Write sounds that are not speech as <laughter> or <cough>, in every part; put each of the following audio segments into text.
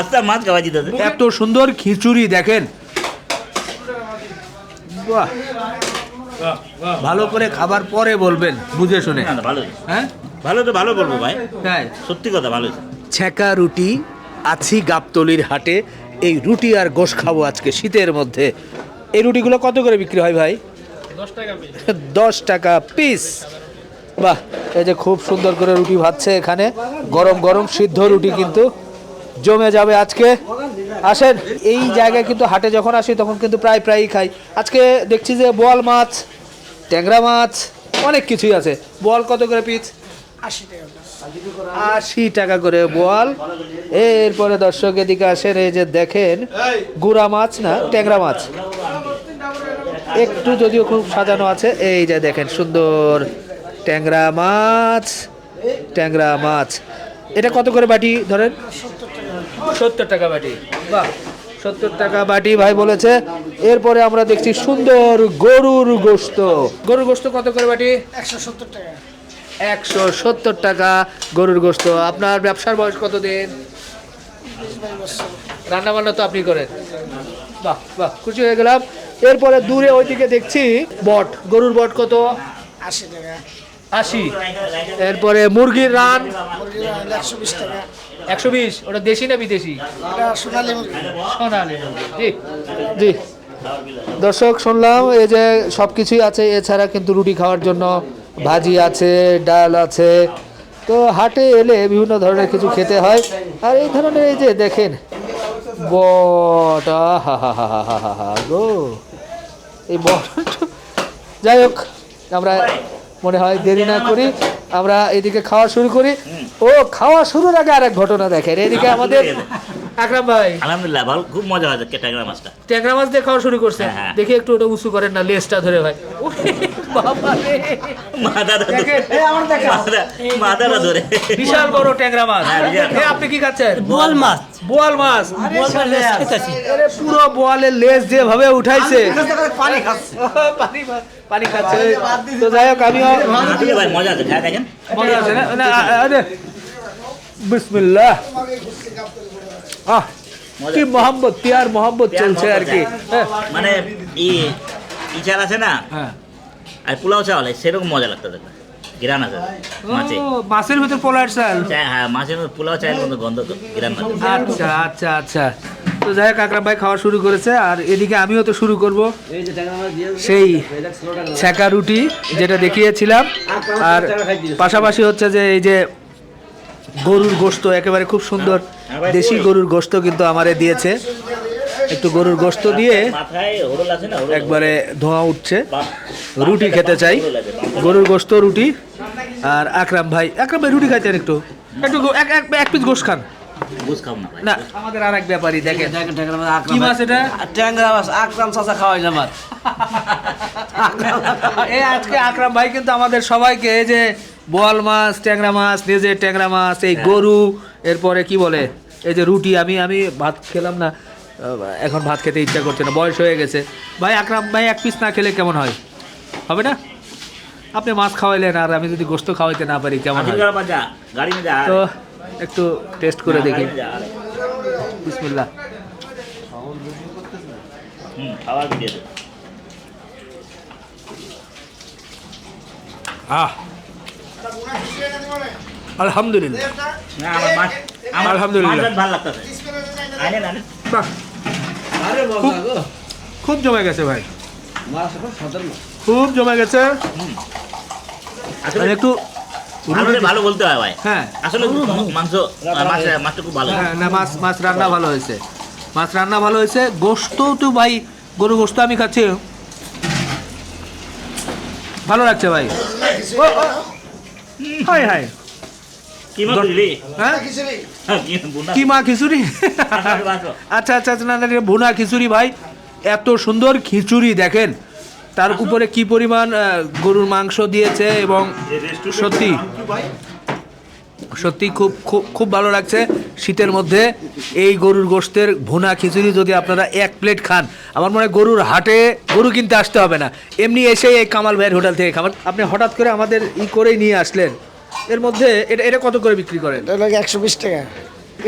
আস্তে মাছ খাওয়া দিতেছে এত সুন্দর খিচুড়ি দেখেন। বাহ। ভালো করে খাবার পরে বলবেন বুঝে শুনে। ভালো হ্যাঁ? ভালো তো ভালো বলব ভাই। হ্যাঁ সত্যি কথা ভালো ছেঁকা রুটি আছি গাবতলির হাটে। এই রুটি আর গোশ খাব আজকে শীতের মধ্যে। এই রুটিগুলো কত করে বিক্রি হয় ভাই? দশ টাকা পিস বাহ এই যে খুব সুন্দর করে রুটি ভাজছে এখানে। গরম গরম সিদ্ধ রুটি কিন্তু জমে যাবে আজকে। আসেন, এই জায়গায় কিন্তু হাটে যখন আসি তখন কিন্তু প্রায় প্রায়ই খাই। আজকে দেখছি যে বোয়াল মাছ, ট্যাংরা মাছ, অনেক কিছুই আছে। বোয়াল কত করে পিস? আশি টাকা করে বোয়াল। এরপরে দর্শক এদিকে আসেন, এই যে দেখেন, গুড়া মাছ না, ট্যাংরা মাছ। একটু যদিও খুব সাজানো আছে, এই যে দেখেন, সুন্দর ট্যাংরা মাছ ট্যাংরা মাছ। এটা কত করে বাটি ধরেন? সত্তর টাকা বাটি। বাহ। সত্তর টাকা বাটি ভাই বলেছে। এরপরে আমরা দেখছি সুন্দর গরুর গোস্ত গরুর গোস্ত কত করে বাটি? একশো সত্তর টাকা। একশো সত্তর টাকা গরুর গোস্ত আপনার ব্যবসার বয়স কত দিন রান্না বান্না তো আপনি করেন। বাহ বাহ খুশি হয়ে গেলাম। এরপরে দূরে ওইদিকে দেখছি বট। গরুর বট কত? আশি টাকা। আশি। এরপরে মুরগির রান। একশো বিশ। ওটা দেশি না বিদেশি? সোনালি জি জি। দর্শক, শুনলাম এই যে সব কিছুই আছে, এছাড়া কিন্তু রুটি খাওয়ার জন্য ভাজি আছে, ডাল আছে। তো হাটে এলে বিভিন্ন ধরনের কিছু খেতে হয়। আর এই ধরনের এই যে দেখেন, বট গো। এই বট। যাই হোক, আমরা মনে হয় দেরি না করি আমরা এদিকে খাওয়া শুরু করি। ও খাওয়া শুরুর আগে আরেক ঘটনা দেখেন। এদিকে আমাদের আকরাম ভাই। আলহামদুলিল্লাহ ভালো খুব মজা হয়েছে ট্যাংরা মাছটা। ট্যাংরা মাছ দিয়ে খাওয়া শুরু করছে হ্যাঁ, হ্যাঁ। দেখি একটু ওটা উঁচু করেন না লেজটা ধরে ভাই। বাবা রে। মাথাটা ধরে- দেখেন, ধরে। বিশাল বড় ট্যাংরা মাছ। হ্যাঁ, আপনি কি খাচ্ছেন? বোয়াল মাছ। বোয়াল মাছ। বোয়াল মাছ খাইতাছি আরে পুরো বোয়ালের লেজ যেভাবে উঠাইছে। <laughs> পানি খাচ্ছে। পানি পানি খাচ্ছে। তো যাই হোক আছে ভাই মজা আছে খায় দেখেন মনে আছে না? আরে বিসমিল্লাহ। আহ কি মোহাম্মদ পিয়ার মোহাম্মদ চলছে আর কি। হ্যাঁ। মানে ই ইচার আছে না? হ্যাঁ। আর পোলাও চাওয়ালে সেরকম মজা লাগতো দেখতে। গিরান আছে মাছে মাছের ভিতর পোলার চাল? হ্যাঁ মাছের মধ্যে পোলাও চায়ের মতো গন্ধ গিরান আচ্ছা আচ্ছা আচ্ছা। তো যাই হোক আকরাম ভাই খাওয়া শুরু করেছে আর এদিকে আমিও তো শুরু করব। সেই ছ্যাঁকা রুটি যেটা দেখিয়েছিলাম আর পাশাপাশি হচ্ছে যে এই যে গরুর গোস্ত একেবারে খুব সুন্দর দেশি গরুর গোস্ত কিন্তু আমারে দিয়েছে। একটু গরুর গোস্ত দিয়ে একবারে ধোঁয়া উঠছে। রুটি খেতে চাই। গরুর গোস্ত রুটি আর আকরাম ভাই। আকরাম ভাই রুটি খাইতেন একটু। একটু এক এক- এক পিস গোস্ত খান। না আমাদের আর এক ব্যাপারই দেখেন। কি মাছ এটা? ট্যাংরা মাছ আকরাম চাচা খাওয়াই না মাছ এই আজকে আকরাম ভাই কিন্তু আমাদের সবাইকে এই যে বোয়াল মাছ ট্যাংরা মাছ নিজের ট্যাংরা মাছ এই গরু এরপরে কি বলে এই যে রুটি আমি আমি ভাত খেলাম না। এখন ভাত খেতে ইচ্ছা করছে না বয়স হয়ে গেছে। ভাই আকরাম ভাই এক পিস না খেলে কেমন হয়? হবে না? আপনি মাছ খাওয়াইলেন আর আমি যদি গোস্ত খাওয়াইতে না পারি কেমন হয়? তো একটু টেস্ট করে দেখি। বিসমিল্লাহ। আহ। আলহামদুলিল্লাহ। না আমার মাছ আমার আলহামদুলিল্লাহ। বাহ। খুব জমে গেছে ভাই। খুব জমে গেছে। আসলে একটু ভালো ভালো বলতে হয় ভাই। হ্যাঁ। আসলে মাংস মাছটা খুব ভালো। হ্যাঁ না মাছ মাছ রান্না ভালো হয়েছে। মাছ রান্না ভালো হয়েছে। গোস্ত তো ভাই গরু গোস্ত আমি খাচ্ছি। ভালো লাগছে ভাই। হাই হাই। কি মাছ দিলি হ্যাঁ? হ্যাঁ, খিচুড়ি? আসো। আচ্ছা আচ্ছা আচ্ছা, না ভুনা খিচুড়ি ভাই। এত সুন্দর খিচুড়ি দেখেন। তার উপরে কি পরিমাণ গরুর মাংস দিয়েছে এবং সত্যি সত্যি খুব খুব খুব ভালো লাগছে শীতের মধ্যে এই গরুর গোশতের ভুনা খিচুড়ি যদি আপনারা এক প্লেট খান। আমার মনে হয় গরুর হাটে গরু কিনতে আসতে হবে না। এমনি এসে এই কামাল ভাইয়ের হোটেল থেকে খাবার। আপনি হঠাৎ করে আমাদের ই করেই নিয়ে আসলেন। এর মধ্যে এটা এটা কত করে বিক্রি করেন? এটা লাগে একশো বিশ টাকা।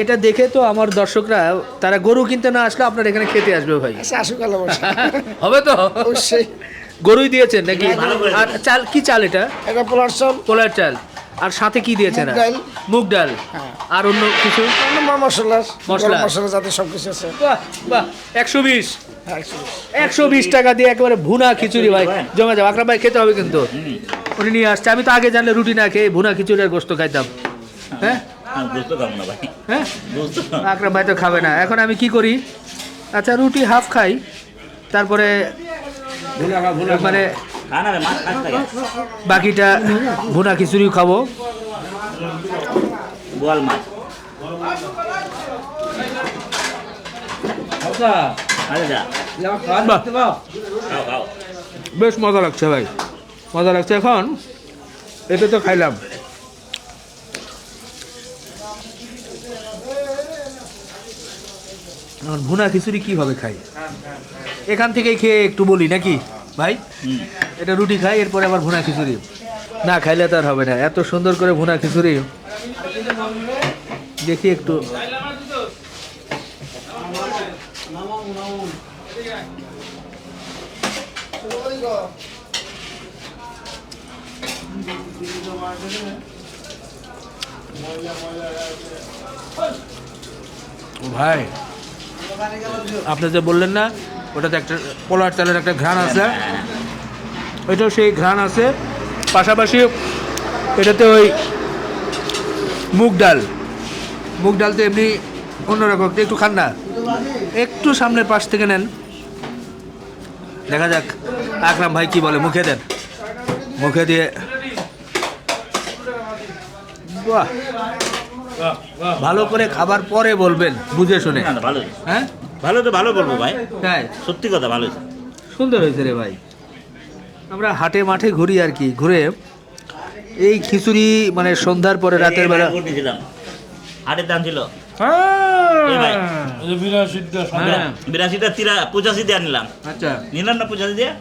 এটা দেখে তো আমার দর্শকরা তারা গরু কিনতে না আসলে আপনার এখানে খেতে আসবে ভাই। আচ্ছা আসুক আলো বসে। <laughs> হবে তো? অবশ্যই। গরুই দিয়েছেন নাকি? আর চাল কি চাল এটা? এটা পোলার চল। পোলার চাল। আর সাথে কি দিয়েছেন? মুগ ডাল। মুগ ডাল। হ্যাঁ। আর অন্য কিছু? মশলা। মশলা। মশলা যাতে সব কিছু আছে। বাহ বাহ একশো বিশ। হ্যাঁ, একশো বিশ। একশো বিশ টাকা দিয়ে একেবারে ভুনা খিচুড়ি ভাই। জমা যাবে। আকরাম ভাই খেতে হবে কিন্তু। উনি নিয়ে আসছে। আমি তো আগে জানলে রুটি না খেয়ে ভুনা খিচুড়ি আর গোস্ত খাইতাম। হ্যাঁ? হ্যাঁ? আকরাম ভাই তো খাবে না। এখন আমি কি করি? আচ্ছা রুটি হাফ খাই তারপরে ভুনা মানে বাকিটা ভুনা খিচুড়ি খাব। বোয়াল মাছ আচ্ছা। বেশ মজা লাগছে ভাই। মজা লাগছে এখন? এটা তো খাইলাম। ভুনা খিচুড়ি কীভাবে খাই? এখান থেকেই খেয়ে একটু বলি, নাকি? ভাই? এটা রুটি খাই, এরপরে আবার ভুনা খিচুড়ি। না, খাইলে তো আর হবে না। এত সুন্দর করে ভুনা খিচুড়ি। দেখি একটু। ভাই, আপনি যে বললেন না, ওটাতে একটা পোলার চালের একটা ঘ্রাণ আছে। ওইটাও সেই ঘ্রাণ আছে। পাশাপাশি এটাতে ওই মুগ ডাল। মুগ ডাল তো এমনি অন্যরকম। একটু খান না। একটু সামনের পাশ থেকে নেন। দেখা যাক। আকরাম ভাই কি বলে? মুখে দেন। মুখে দিয়ে ভালো করে খাবার পরে বলবেন বুঝে শুনে। ভালো হ্যাঁ? ভালো তো ভালো বলব ভাই। তাই? সত্যি কথা ভালো সুন্দর হয়েছে রে ভাই। আমরা হাটে মাঠে ঘুরি আর কি ঘুরে এই খিচুড়ি মানে সন্ধ্যার পরে রাতের বেলা হাটের দাম ছিল। এই ভাই। হ্যাঁ, বিরাশিটা তিরা পঁচাশি দিয়ে নিলাম আচ্ছা। নিলাম না পঁচাশি দেয়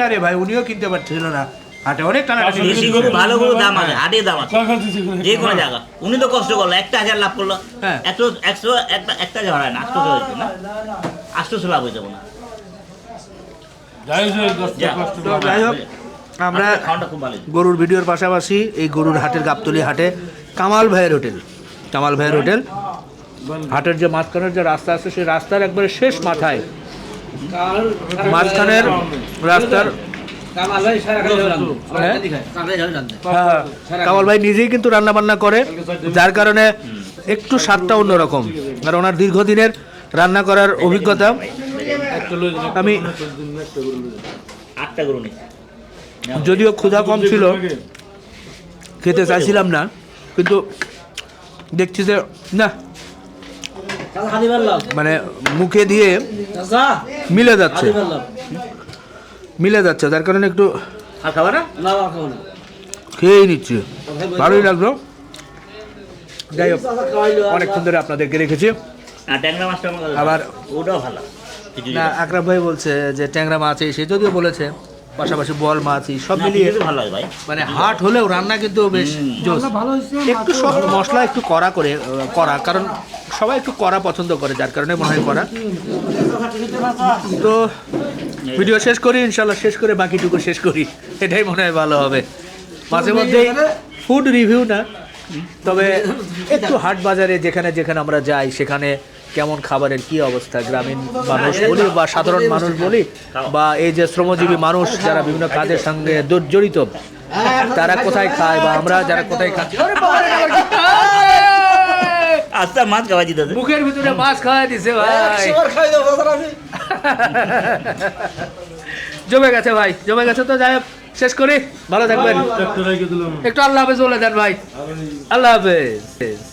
না রে ভাই উনিও কিনতে পারছিল না। হাটে অনেক টানাটানি দেশি গরু ভালো গরু দাম আছে হাটে দাম আছে। যে কোনো জায়গা। উনি তো কষ্ট করল একটা হাজার লাভ করল। হ্যাঁ। একশো একশো একটা একটা হাজার হয় না আটশোশো হয়েছে না? আটশোশো লাভ হয়ে যাব না। যাই হোক আমরা। গরুর ভিডিওর পাশাপাশি এই গরুর হাটের গাবতলি হাটে কামাল ভাইয়ের হোটেল কামাল ভাইয়ের হোটেল। হাটের যে মাঝখানের যে রাস্তা আছে সেই রাস্তার একবারে শেষ মাথায়। মাঝখানের রাস্তার কামাল ভাই নিজেই কিন্তু রান্না বান্না করে যার কারণে একটু স্বাদটা অন্যরকম। আর ওনার দীর্ঘদিনের রান্না করার অভিজ্ঞতা। আমি যদিও ক্ষুধা কম ছিল খেতে চাইছিলাম না কিন্তু দেখছি যে না। মানে মুখে দিয়ে মিলে যাচ্ছে। মিলে যাচ্ছে যার কারণে একটু আর খাবার না? না না খাব না। খেয়েই নিচ্ছি। ভালোই লাগল। যাই হোক অনেকক্ষণ ধরে আপনাদেরকে রেখেছি। আর মাছটা আমার আবার- ওটাও ভালো। না আকরাম ভাই বলছে যে ট্যাংরা মাছ এই সে যদিও বলেছে পাশাপাশি বল মাছ এই সব মিলিয়ে ভালো লাগে ভাই। মানে হাট হলেও রান্না কিন্তু বেশ একটু সব মশলা একটু কড়া করে করা কারণ সবাই একটু কড়া পছন্দ করে যার কারণে মনে হয় করা তো ভিডিও শেষ করি ইনশাল্লাহ শেষ করে বাকিটুকু শেষ করি। এটাই মনে হয় ভালো হবে। মাঝে মধ্যে ফুড রিভিউ না তবে একটু হাট বাজারে যেখানে যেখানে আমরা যাই সেখানে কেমন খাবারের কি অবস্থা? গ্রামীণ মানুষ বলি বা সাধারণ মানুষ বলি বা এই যে শ্রমজীবী মানুষ যারা বিভিন্ন কাজের সঙ্গে জড়িত তারা কোথায় খায় বা আমরা যারা কোথায় খাই? আস্তে মাছ খাওয়া দিতে মুখের ভিতরে মাছ খাওয়া দিছে ভাই। <laughs> জমে গেছে ভাই জমে গেছে তো যাই শেষ করি। ভালো থাকবেন। একটু আল্লাহ হাফেজ বলে দেন ভাই। আল্লাহ হাফেজ।